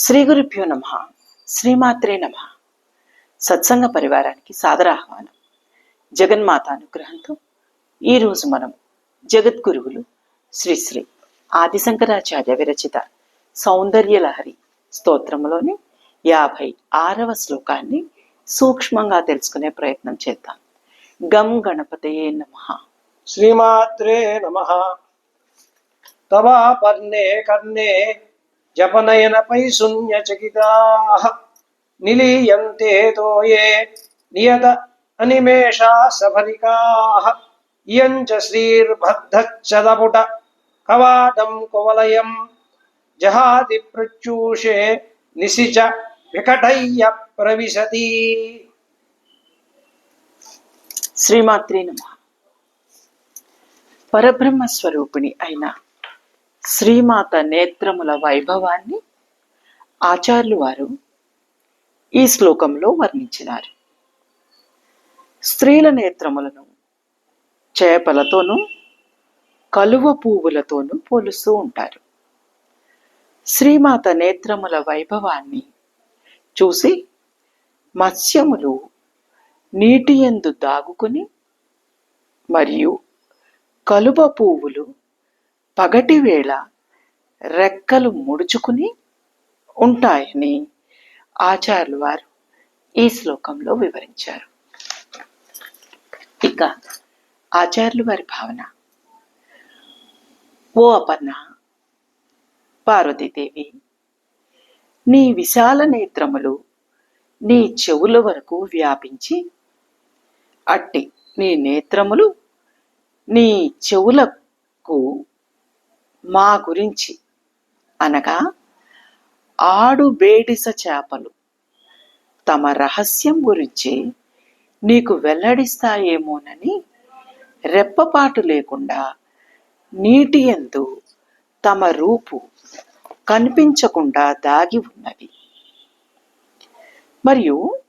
శ్రీ గురుభ్యో నమ. శ్రీమాత్రే నమ. సత్సంగ పరివారానికి సాదర ఆహ్వానం. జగన్మాత అనుగ్రహంతో ఈరోజు మనం జగద్గురువులు శ్రీ శ్రీ ఆదిశంకరాచార్య విరచిత సౌందర్యలహరి స్తోత్రములోని యాభై ఆరవ శ్లోకాన్ని సూక్ష్మంగా తెలుసుకునే ప్రయత్నం చేద్దాం. గం గణపతయే నమ. శ్రీమాత్రే నమ. తవాపర్ణే కర్ణే జపనయనపై శూన్యచకితా నిలీయంతే తోయే నియత అనిమేషా సఫలికా ఇయం చ శ్రీర్బద్ధచ్చదపుట కవాటం కువలయం జహాతి ప్రత్యూషే నిశిచ వికటయ్య ప్రవిశతి శ్రీమాత్రే నమ పరబ్రహ్మ స్వరూపిణి అయిన శ్రీమాత నేత్రముల వైభవాన్ని ఆచార్యులు వారు ఈ శ్లోకంలో వర్ణించినారు. స్త్రీల నేత్రములను చేపలతోనూ కలువ పువ్వులతోనూ పోలుస్తూ ఉంటారు. శ్రీమాత నేత్రముల వైభవాన్ని చూసి మత్స్యములు నీటి ఎందు దాగుకుని మరియు కలువ పువ్వులు పగటి వేళ రెక్కలు ముడుచుకుని ఉంటాయని ఆచార్యులు వారు ఈ శ్లోకంలో వివరించారు. ఇక ఆచార్యులు వారి భావన. ఓ అపర్ణ పార్వతీదేవి నీ విశాల నేత్రములు నీ చెవుల వరకు వ్యాపించి అట్టి నీ నేత్రములు నీ చెవులకు మా గురించి అనగా ఆడు బేడిస చేపలు. తమ రహస్యం గురించి నీకు వెల్లడిస్తాయేమోనని రెప్పపాటు లేకుండా నీటి ఎందు తమ రూపు కనిపించకుండా దాగి ఉన్నవి. మరియు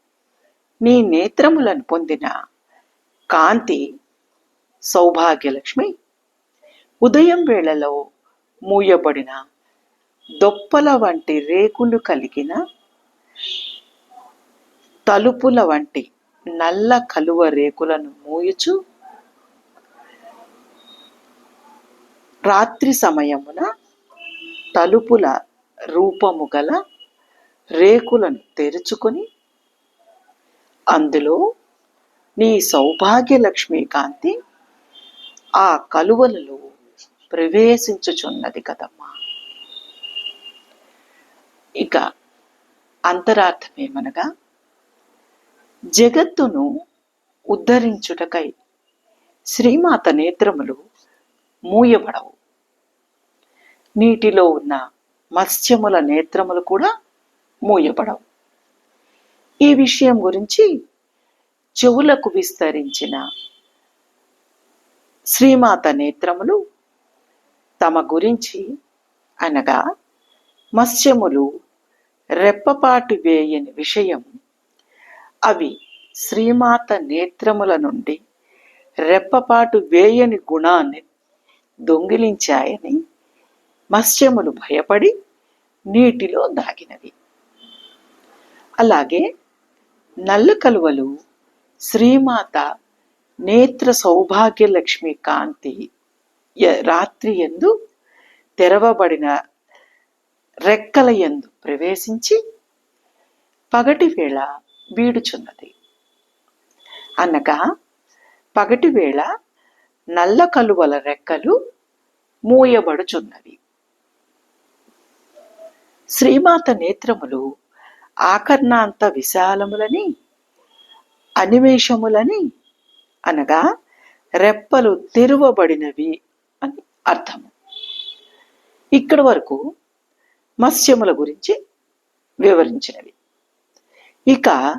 నీ నేత్రములను పొందిన కాంతి సౌభాగ్యలక్ష్మి ఉదయం వేళలో మూయబడిన దొప్పల వంటి రేకులు కలిగిన తలుపుల వంటి నల్ల కలువ రేకులను మూయుచు. రాత్రి సమయమున తలుపుల రూపము గల రేకులను తెరుచుకొని అందులో నీ సౌభాగ్యలక్ష్మి కాంతి ఆ కలువలలో ప్రవేశించుచున్నది కదమ్మా. ఇక అంతరార్థమేమనగా జగత్తును ఉద్ధరించుటకై శ్రీమాత నేత్రములు మూయబడవు. నీటిలో ఉన్న మత్స్యముల నేత్రములు కూడా మూయబడవు. ఈ విషయం గురించి చెవులకు విస్తరించిన శ్రీమాత నేత్రములు తమ గురించి అనగా మత్స్యములు రెప్పపాటు వేయని విషయం. అవి శ్రీమాత నేత్రముల నుండి రెప్పపాటు వేయని గుణాన్ని దొంగిలించాయని మత్స్యములు భయపడి నీటిలో దాగినవి. అలాగే నల్ల కలువలు శ్రీమాత నేత్ర సౌభాగ్యలక్ష్మి కాంతి రాత్రి ఎందు తెరవబడిన రెక్కల ఎందు ప్రవేశించి పగటి వేళ వీడుచున్నది అనగా పగటి వేళ నల్ల కలువల రెక్కలు మూయబడుచున్నవి. శ్రీమాత నేత్రములు ఆకర్ణాంత విశాలములని అనిమేషములని అనగా రెప్పలు తెరువబడినవి అర్థము. ఇక్కడి వరకు మత్స్యముల గురించి వివరించినవి. ఇక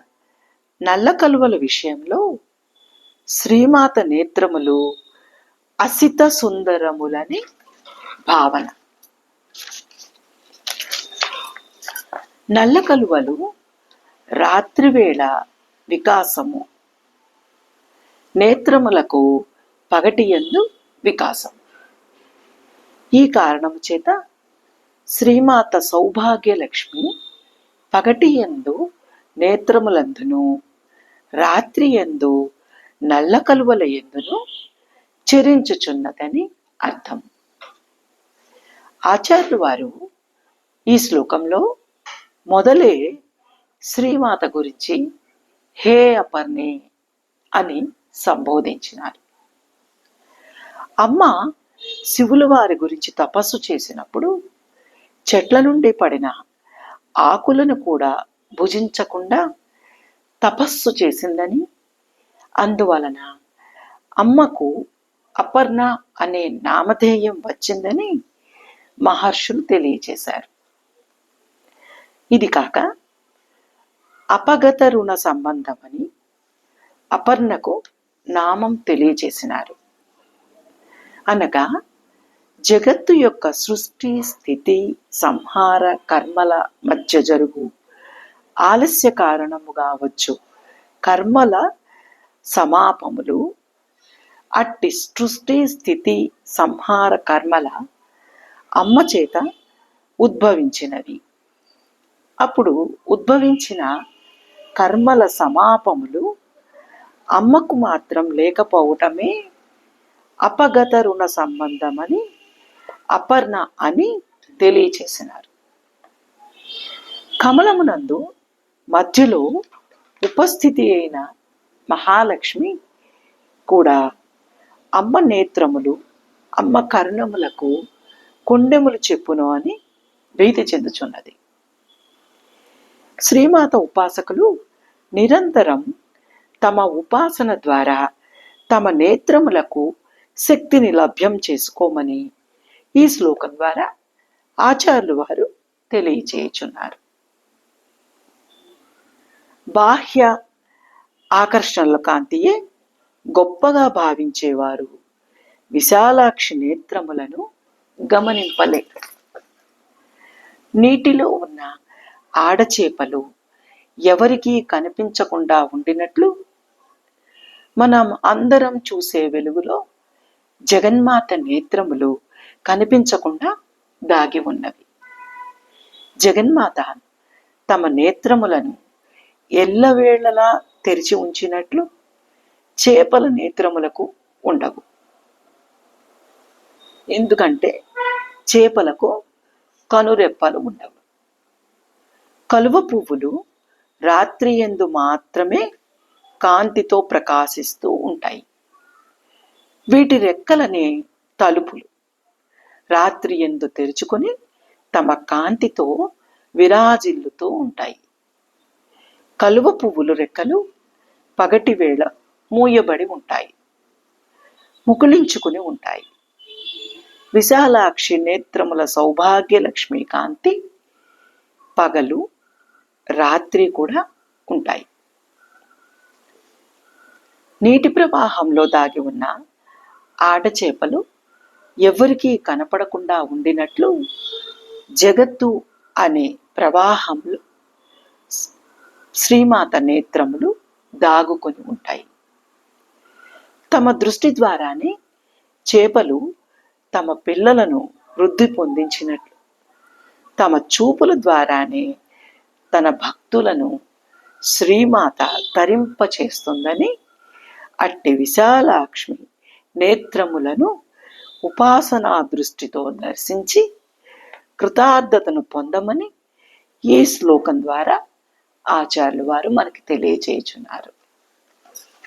నల్ల కలువల విషయంలో శ్రీమాత నేత్రములు అసిత సుందరములని భావన. నల్ల కలువలు రాత్రివేళ వికాసము. నేత్రములకు పగటి యందు వికాసం ఈ కారణము చేత శ్రీమాత సౌభాగ్యలక్ష్మి పగటి ఎందు నేత్రములందును రాత్రి ఎందు నల్ల కలువల ఎందును చెరించుచున్నదని అర్థం. ఆచార్యులు వారు ఈ శ్లోకంలో మొదలే శ్రీమాత గురించి హే అపర్ణి అని సంబోధించినారు. అమ్మ శివుల వారి గురించి తపస్సు చేసినప్పుడు చెట్ల నుండి పడిన ఆకులను కూడా భుజించకుండా తపస్సు చేసిందని. అందువలన అమ్మకు అపర్ణ అనే నామధేయం వచ్చిందని మహర్షులు తెలియచేశారు. ఇది కాక అపగత రుణ సంబంధమని అపర్ణకు నామం తెలియజేసినారు అనగా జగత్తు యొక్క సృష్టి స్థితి సంహార కర్మల మధ్య జరుగు ఆలస్య కారణము కావచ్చు. కర్మల సమాపములు అట్టి సృష్టి స్థితి సంహార కర్మల అమ్మ చేత ఉద్భవించినవి. అప్పుడు ఉద్భవించిన కర్మల సమాపములు అమ్మకు మాత్రం లేకపోవటమే అపగత రుణ సంబంధం అని అపర్ణ అని తెలియచేసినారు. కమలమునందు మధ్యలో ఉపస్థితి అయిన మహాలక్ష్మి కూడా అమ్మ నేత్రములు అమ్మ కర్ణములకు కొండెములు చెప్పును అని భీతి చెందుచున్నది. శ్రీమాత ఉపాసకులు నిరంతరం తమ ఉపాసన ద్వారా తమ నేత్రములకు శక్తిని లభ్యం చేసుకోమని ఈ శ్లోకం ద్వారా ఆచార్యులు వారు తెలియచేయుచున్నారు బాహ్య ఆకర్షణల కాంతియే గొప్పగా భావించేవారు విశాలాక్షి నేత్రములను గమనింపలేరు నీటిలో ఉన్న ఆడచేపలు ఎవరికీ కనిపించకుండా ఉండినట్లు మనం అందరం చూసే వెలుగులో జగన్మాత నేత్రములు కనిపించకుండా దాగి ఉన్నవి. జగన్మాత తమ నేత్రములను ఎల్లవేళలా తెరిచి ఉంచినట్లు చేపల నేత్రములకు ఉండవు. ఎందుకంటే చేపలకు కనురెప్పలు ఉండవు. కలువ పువ్వులు రాత్రి ఎందు మాత్రమే కాంతితో ప్రకాశిస్తూ ఉంటాయి. వీటి రెక్కలనే తలుపులు. రాత్రి ఎందు తెరుచుకొని తమ కాంతితో విరాజిల్లుతూ ఉంటాయి. కలువ పువ్వులు రెక్కలు పగటి వేళ మూయబడి ఉంటాయి. ముకుళించుకుని ఉంటాయి. విశాలాక్షి నేత్రముల సౌభాగ్య లక్ష్మీ కాంతి పగలు రాత్రి కూడా ఉంటాయి. నీటి ప్రవాహంలో దాగి ఉన్న ఆడచేపలు ఎవరికీ కనపడకుండా ఉండినట్లు జగత్తు అనే ప్రవాహంలో శ్రీమాత నేత్రములు దాగుకొని ఉంటాయి. తమ దృష్టి ద్వారానే చేపలు తమ పిల్లలను వృద్ధి పొందించినట్లు తమ చూపుల ద్వారానే తన భక్తులను శ్రీమాత తరింప చేస్తుందని అట్టి విశాలాక్ష్మి నేత్రములను ఉపాసనా దృష్టితో దర్శించి కృతార్థతను పొందమని ఈ శ్లోకం ద్వారా ఆచార్యులు వారు మనకి తెలియజేయుచున్నారు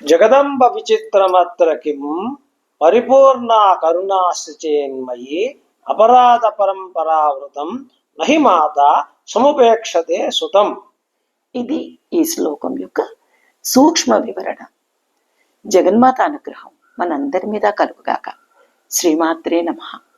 జగదంబ విచిత్రమత్ర కిం పరిపూర్ణా కరుణాశ్చేన్మయి అపరాధ పరంపరావృతం నహి మాత సముపేక్షతే సుతం. ఇది ఈ శ్లోకం యొక్క సూక్ష్మ వివరణ. జగన్మాత అనుగ్రహం. మనందరి మీద కలుగుగాక. శ్రీమాత్రే నమః.